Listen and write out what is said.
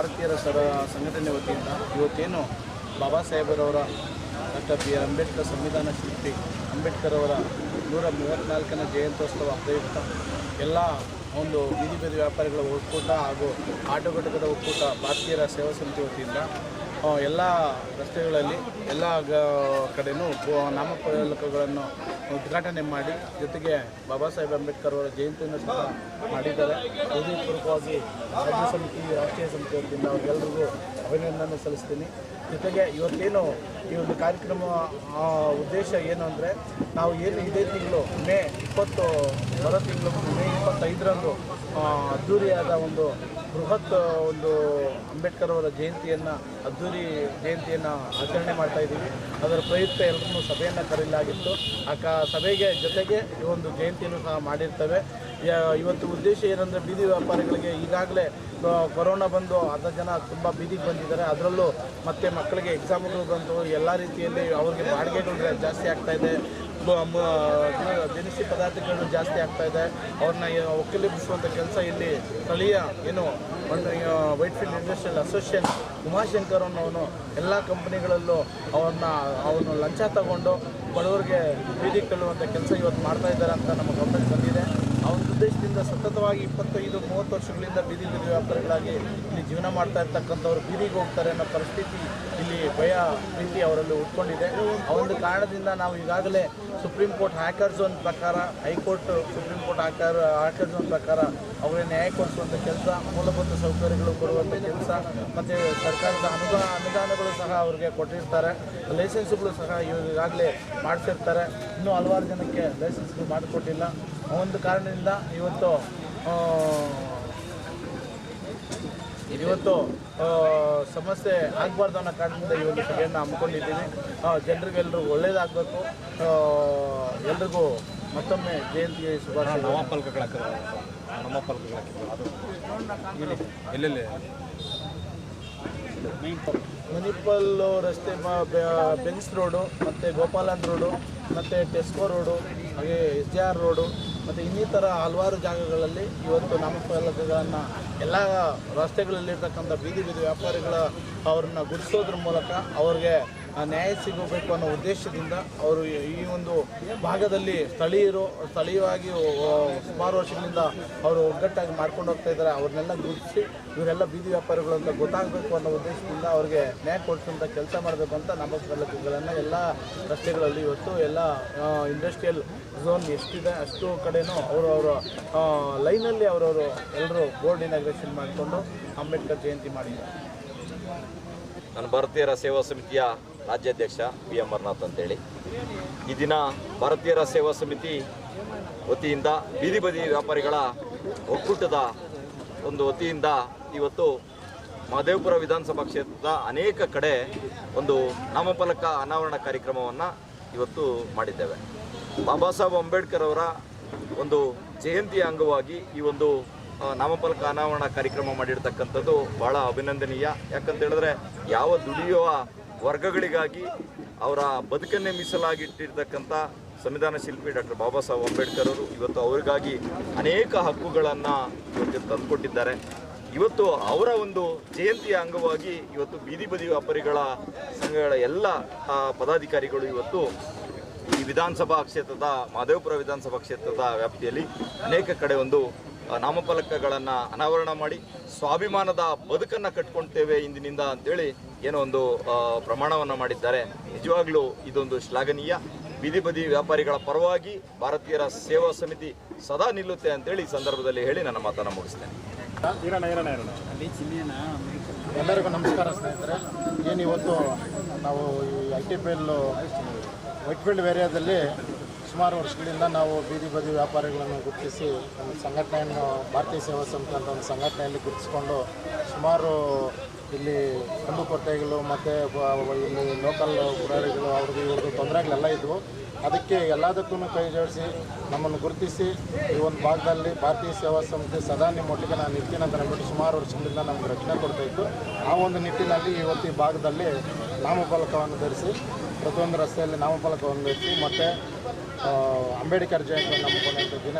ಭಾರತೀಯರ ಸರ ಸಂಘಟನೆ ವತಿಯಿಂದ ಇವತ್ತೇನು ಬಾಬಾ ಸಾಹೇಬರವರ ಡಾಕ್ಟರ್ ಬಿ ಆರ್ ಅಂಬೇಡ್ಕರ್ ಸಂವಿಧಾನ ಶಿಲ್ಪಿ ಅಂಬೇಡ್ಕರ್ ಅವರ ನೂರ ಮೂವತ್ತ್ನಾಲ್ಕನೇ ಜಯಂತ್ಯೋತ್ಸವ ಪ್ರಯುಕ್ತ ಎಲ್ಲ ಒಂದು ಬೀದಿ ಬೀದಿ ವ್ಯಾಪಾರಿಗಳ ಒಕ್ಕೂಟ ಹಾಗೂ ಆಟೋ ಘಟಕದ ಒಕ್ಕೂಟ ಭಾರತೀಯರ ಸೇವಾ ಸಮಿತಿ ವತಿಯಿಂದ ಎಲ್ಲ ರಸ್ತೆಗಳಲ್ಲಿ ಎಲ್ಲ ಕಡೆನೂ ಬೊ- ನಾಮಫಲಕಗಳನ್ನು ಉದ್ಘಾಟನೆ ಮಾಡಿ, ಜೊತೆಗೆ ಬಾಬಾ ಸಾಹೇಬ್ ಅಂಬೇಡ್ಕರ್ ಅವರ ಜಯಂತಿಯನ್ನು ಸಹ ಮಾಡಿದ್ದಾರೆ. ಹೃದಯಪೂರ್ವಕವಾಗಿ ರಾಜ್ಯ ಸಮಿತಿ, ರಾಷ್ಟ್ರೀಯ ಸಮಿತಿ ವತಿಯಿಂದ ಅವ್ರಿಗೆಲ್ಲರಿಗೂ ಅಭಿನಂದನೆ ಸಲ್ಲಿಸ್ತೀನಿ. ಜೊತೆಗೆ ಇವತ್ತೇನು ಈ ಒಂದು ಕಾರ್ಯಕ್ರಮ ಉದ್ದೇಶ ಏನು ಅಂದರೆ, ನಾವು ಏನು ಇದೇ ತಿಂಗಳು, ಮೇ ಇಪ್ಪತ್ತು, ಬರೋ ತಿಂಗಳು, ಮೇ ಇಪ್ಪತ್ತೈದರಂದು ಅದ್ದೂರಿಯಾದ ಒಂದು ಬೃಹತ್, ಒಂದು ಅಂಬೇಡ್ಕರ್ ಅವರ ಜಯಂತಿಯನ್ನು ಅದ್ಧೂರಿ ಜಯಂತಿಯನ್ನು ಆಚರಣೆ ಮಾಡ್ತಾ ಇದ್ದೀವಿ. ಅದರ ಪ್ರಯುಕ್ತ ಎಲ್ಲರನ್ನೂ ಸಭೆಯನ್ನು ಕರೆಯಲಾಗಿತ್ತು. ಆ ಕ, ಸಭೆಗೆ ಜೊತೆಗೆ ಈ ಒಂದು ಜಯಂತಿಯನ್ನು ಸಹ ಮಾಡಿರ್ತೇವೆ. ಇವತ್ತು ಉದ್ದೇಶ ಏನಂದರೆ ಬೀದಿ ವ್ಯಾಪಾರಿಗಳಿಗೆ ಈಗಾಗಲೇ ಕೊರೋನಾ ಬಂದು ಅರ್ಧ ಜನ ತುಂಬ ಬೀದಿಗೆ ಬಂದಿದ್ದಾರೆ. ಅದರಲ್ಲೂ ಮತ್ತೆ ಮಕ್ಕಳಿಗೆ ಎಕ್ಸಾಮ್ಗಳು ಬಂತು. ಎಲ್ಲ ರೀತಿಯಲ್ಲಿ ಅವ್ರಿಗೆ ಬಾಡಿಗೆಗಳು ಜಾಸ್ತಿ ಆಗ್ತಾ ಇದೆ. ದಿನಸಿ ಪದಾರ್ಥಗಳು ಜಾಸ್ತಿ ಆಗ್ತಾ ಇದೆ. ಅವ್ರನ್ನ ಒಕ್ಕಲಿಬ್ಬಿಸುವಂಥ ಕೆಲಸ ಇಲ್ಲಿ ಸ್ಥಳೀಯ ಏನು ಒಂದು white field industrial association Umashankar ಅನ್ನೋನು ಎಲ್ಲ ಕಂಪ್ನಿಗಳಲ್ಲೂ ಅವ್ರನ್ನ, ಅವನು ಲಂಚ ತಗೊಂಡು ಬಡವರಿಗೆ ಬೀದಿಗೆ ತಳ್ಳುವಂಥ ಕೆಲಸ ಇವತ್ತು ಮಾಡ್ತಾ ಇದ್ದಾರೆ ಅಂತ ನಮ್ಮ ಗಮನಕ್ಕೆ ಬಂದಿದೆ. ಒಂದು ಉದ್ದೇಶದಿಂದ ಸತತವಾಗಿ ಇಪ್ಪತ್ತೈದು, ಮೂವತ್ತು ವರ್ಷಗಳಿಂದ ಬೀದಿ ಬೀದಿ ವ್ಯಾಪಾರಿಗಳಾಗಿ ಇಲ್ಲಿ ಜೀವನ ಮಾಡ್ತಾ ಇರ್ತಕ್ಕಂಥವ್ರು ಬೀದಿಗೆ ಹೋಗ್ತಾರೆ ಅನ್ನೋ ಪರಿಸ್ಥಿತಿ ಇಲ್ಲಿ ಭಯ ಪ್ರೀತಿ ಅವರಲ್ಲಿ ಉಟ್ಕೊಂಡಿದೆ. ಆ ಒಂದು ಕಾರಣದಿಂದ ನಾವು ಈಗಾಗಲೇ ಸುಪ್ರೀಂ ಕೋರ್ಟ್ ಹ್ಯಾಕರ್ ಝೋನ್ ಪ್ರಕಾರ ಹೈಕೋರ್ಟ್ ಸುಪ್ರೀಂ ಕೋರ್ಟ್ ಹ್ಯಾಕರ್ ಹ್ಯಾಕರ್ ಝೋನ್ ಪ್ರಕಾರ ಅವರಿಗೆ ನ್ಯಾಯ ಕೊಡಿಸುವಂಥ ಕೆಲಸ, ಮೂಲಭೂತ ಸೌಕರ್ಯಗಳು ಕೊಡುವಂಥ ಕೆಲಸ, ಮತ್ತು ಸರ್ಕಾರದ ಅನುದಾನ, ಅನುದಾನಗಳು ಸಹ ಅವರಿಗೆ ಕೊಟ್ಟಿರ್ತಾರೆ. ಲೈಸೆನ್ಸ್ಗಳು ಸಹ ಈಗಾಗಲೇ ಮಾಡಿಸಿರ್ತಾರೆ. ಇನ್ನೂ ಹಲವಾರು ಜನಕ್ಕೆ ಲೈಸೆನ್ಸ್ಗಳು ಮಾಡಿಕೊಟ್ಟಿಲ್ಲ. ಒಂದು ಕಾರಣದಿಂದ ಇವತ್ತು ಇವತ್ತು ಸಮಸ್ಯೆ ಆಗಬಾರ್ದು ಅನ್ನೋ ಕಾರಣದಿಂದ ಈ ಒಂದು ಸಭೆಯನ್ನು ಹಮ್ಮಿಕೊಂಡಿದ್ದೀವಿ. ಜನರಿಗೆಲ್ಲರೂ ಒಳ್ಳೇದಾಗಬೇಕು. ಎಲ್ರಿಗೂ ಮತ್ತೊಮ್ಮೆ ಜಯಂತಿ ಶುಭಾಶಯ. ಹಾಕಿದ್ರು ಹಾಕಿದ್ರು ಅದು ಇಲ್ಲಿ ಎಲ್ಲೆಲ್ಲಿ ಮುನಿಪಲ್ ರಸ್ತೆ ಬೆಂಗ್ಸ್ ರೋಡು ಮತ್ತು ಗೋಪಾಲನ್ ರೋಡು ಮತ್ತು ಟೆಸ್ಕೋ ರೋಡು ಹಾಗೆ ಎಸ್ ಜೆ ಆರ್ ರೋಡು ಮತ್ತು ಇನ್ನಿತರ ಹಲವಾರು ಜಾಗಗಳಲ್ಲಿ ಇವತ್ತು ನಾಮಫಲಕಗಳನ್ನು ಎಲ್ಲ ರಸ್ತೆಗಳಲ್ಲಿರ್ತಕ್ಕಂಥ ಬೀದಿ ಬೀದಿ ವ್ಯಾಪಾರಿಗಳ ಅವ್ರನ್ನ ಗುರುತಿಸೋದ್ರ ಮೂಲಕ ಅವ್ರಿಗೆ ನ್ಯಾಯ ಸಿಗಬೇಕು ಅನ್ನೋ ಉದ್ದೇಶದಿಂದ ಅವರು ಈ ಒಂದು ಭಾಗದಲ್ಲಿ ಸ್ಥಳೀಯರು ಸ್ಥಳೀಯವಾಗಿ ಸುಮಾರು ವರ್ಷಗಳಿಂದ ಅವರು ಒಗ್ಗಟ್ಟಾಗಿ ಮಾಡ್ಕೊಂಡು ಹೋಗ್ತಾ ಇದ್ದಾರೆ. ಅವ್ರನ್ನೆಲ್ಲ ಗುರುತಿಸಿ ಇವರೆಲ್ಲ ಬೀದಿ ವ್ಯಾಪಾರಿಗಳು ಅಂತ ಗೊತ್ತಾಗಬೇಕು ಅನ್ನೋ ಉದ್ದೇಶದಿಂದ ಅವ್ರಿಗೆ ನ್ಯಾಯ ಕೊಡಿಸುವಂಥ ಕೆಲಸ ಮಾಡಬೇಕು ಅಂತ ನಮ್ಮ ನಾಮಫಲಕಗಳನ್ನು ಎಲ್ಲ ರಸ್ತೆಗಳಲ್ಲಿ ಇವತ್ತು ಎಲ್ಲ ಇಂಡಸ್ಟ್ರಿಯಲ್ ಝೋನ್ ಎಷ್ಟಿದೆ ಅಷ್ಟು ಕಡೆನೂ ಅವರವರ ಲೈನಲ್ಲಿ ಅವರವರು ಎಲ್ಲರೂ ಬೋರ್ಡ್ ಇನಾಗ್ರೇಷನ್ ಮಾಡಿಕೊಂಡು ಅಂಬೇಡ್ಕರ್ ಜಯಂತಿ ಮಾಡಿದ್ದಾರೆ. ನಾನು ಭಾರತೀಯರ ಸೇವಾ ಸಮಿತಿಯ ರಾಜ್ಯಾಧ್ಯಕ್ಷ ಪಿ ಎಂ ಅಮರ್ನಾಥ್ ಅಂತೇಳಿ. ಈ ದಿನ ಭಾರತೀಯರ ಸೇವಾ ಸಮಿತಿ ವತಿಯಿಂದ ಬೀದಿ ಬದಿ ವ್ಯಾಪಾರಿಗಳ ಒಕ್ಕೂಟದ ಒಂದು ವತಿಯಿಂದ ಇವತ್ತು ಮಹದೇವಪುರ ವಿಧಾನಸಭಾ ಕ್ಷೇತ್ರದ ಅನೇಕ ಕಡೆ ಒಂದು ನಾಮಫಲಕ ಅನಾವರಣ ಕಾರ್ಯಕ್ರಮವನ್ನು ಇವತ್ತು ಮಾಡಿದ್ದೇವೆ. ಬಾಬಾ ಸಾಹೇಬ್ ಅಂಬೇಡ್ಕರ್ ಅವರ ಒಂದು ಜಯಂತಿಯ ಅಂಗವಾಗಿ ಈ ಒಂದು ನಾಮಫಲಕ ಅನಾವರಣ ಕಾರ್ಯಕ್ರಮ ಮಾಡಿರ್ತಕ್ಕಂಥದ್ದು ಬಹಳ ಅಭಿನಂದನೀಯ. ಯಾಕಂತ ಹೇಳಿದ್ರೆ ಯಾವ ದುಡಿಯುವ ವರ್ಗಗಳಿಗಾಗಿ ಅವರ ಬದುಕನ್ನೇ ಮೀಸಲಾಗಿಟ್ಟಿರ್ತಕ್ಕಂಥ ಸಂವಿಧಾನ ಶಿಲ್ಪಿ ಡಾಕ್ಟರ್ ಬಾಬಾ ಸಾಹೇಬ್ ಅಂಬೇಡ್ಕರ್ ಅವರು ಇವತ್ತು ಅವರಿಗಾಗಿ ಅನೇಕ ಹಕ್ಕುಗಳನ್ನು ಇವತ್ತು ತಂದುಕೊಟ್ಟಿದ್ದಾರೆ. ಇವತ್ತು ಅವರ ಒಂದು ಜಯಂತಿಯ ಅಂಗವಾಗಿ ಇವತ್ತು ಬೀದಿ ಬದಿ ವ್ಯಾಪಾರಿಗಳ ಸಂಘಗಳ ಎಲ್ಲ ಪದಾಧಿಕಾರಿಗಳು ಇವತ್ತು ಈ ವಿಧಾನಸಭಾ ಕ್ಷೇತ್ರದ ಮಹದೇವಪುರ ವಿಧಾನಸಭಾ ಕ್ಷೇತ್ರದ ವ್ಯಾಪ್ತಿಯಲ್ಲಿ ಅನೇಕ ಕಡೆ ಒಂದು ನಾಮಫಲಕಗಳನ್ನು ಅನಾವರಣ ಮಾಡಿ ಸ್ವಾಭಿಮಾನದ ಬದುಕನ್ನು ಕಟ್ಕೊಳ್ತೇವೆ ಇಂದಿನಿಂದ ಅಂತೇಳಿ ಏನೋ ಒಂದು ಪ್ರಮಾಣವನ್ನು ಮಾಡಿದ್ದಾರೆ. ನಿಜವಾಗ್ಲೂ ಇದೊಂದು ಶ್ಲಾಘನೀಯ. ಬೀದಿ ಬದಿ ವ್ಯಾಪಾರಿಗಳ ಪರವಾಗಿ ಭಾರತೀಯರ ಸೇವಾ ಸಮಿತಿ ಸದಾ ನಿಲ್ಲುತ್ತೆ ಅಂತೇಳಿ ಈ ಸಂದರ್ಭದಲ್ಲಿ ಹೇಳಿ ನನ್ನ ಮಾತನ್ನು ಮುಗಿಸ್ತೇನೆ. ಎಲ್ಲರಿಗೂ ನಮಸ್ಕಾರ ಸ್ನೇಹಿತರೆ. ಏನು ಇವತ್ತು ನಾವು ಈ I T P L Whitefield ಏರಿಯಾದಲ್ಲಿ ಸುಮಾರು ವರ್ಷಗಳಿಂದ ನಾವು ಬೀದಿ ಬದಿ ವ್ಯಾಪಾರಿಗಳನ್ನು ಗುರುತಿಸಿ ಒಂದು ಸಂಘಟನೆಯನ್ನು, ಭಾರತೀಯ ಸೇವಾ ಸಮಿತಿ ಅಂತ ಒಂದು ಸಂಘಟನೆಯಲ್ಲಿ ಗುರುತಿಸ್ಕೊಂಡು ಸುಮಾರು ಇಲ್ಲಿ ಕುಂದುಕೊರತೆಗಳು ಮತ್ತು ಇಲ್ಲಿ ಲೋಕಲ್ ಗುರಾಳಿಗಳು ಅವ್ರದ್ದು ಇವ್ರದ್ದು ತೊಂದರೆಗಳೆಲ್ಲ ಇದ್ವು. ಅದಕ್ಕೆ ಎಲ್ಲದಕ್ಕೂ ಕೈ ಜೋಡಿಸಿ ನಮ್ಮನ್ನು ಗುರುತಿಸಿ ಈ ಒಂದು ಭಾಗದಲ್ಲಿ ಭಾರತೀಯ ಸೇವಾ ಸಂಸ್ಥೆ ಸದಾ ನಿಮ್ಮ ಒಟ್ಟಿಗೆ ನಾನು ಇರ್ತೀನಿ ಅಂತ ಅಂದ್ಬಿಟ್ಟು ಸುಮಾರು ವರ್ಷಗಳಿಂದ ನಮ್ಗೆ ರಕ್ಷಣೆ ಕೊಡ್ತಾ ಇತ್ತು. ಆ ಒಂದು ನಿಟ್ಟಿನಲ್ಲಿ ಇವತ್ತು ಈ ಭಾಗದಲ್ಲಿ ನಾಮಫಲಕವನ್ನು ಧರಿಸಿ ಪ್ರತಿಯೊಂದು ರಸ್ತೆಯಲ್ಲಿ ನಾಮಫಲಕವನ್ನು ಧರಿಸಿ ಮತ್ತು ಅಂಬೇಡ್ಕರ್ ಜಯಂತಿಯನ್ನು ಹಮ್ಮಿಕೊಂಡಂಥ ದಿನ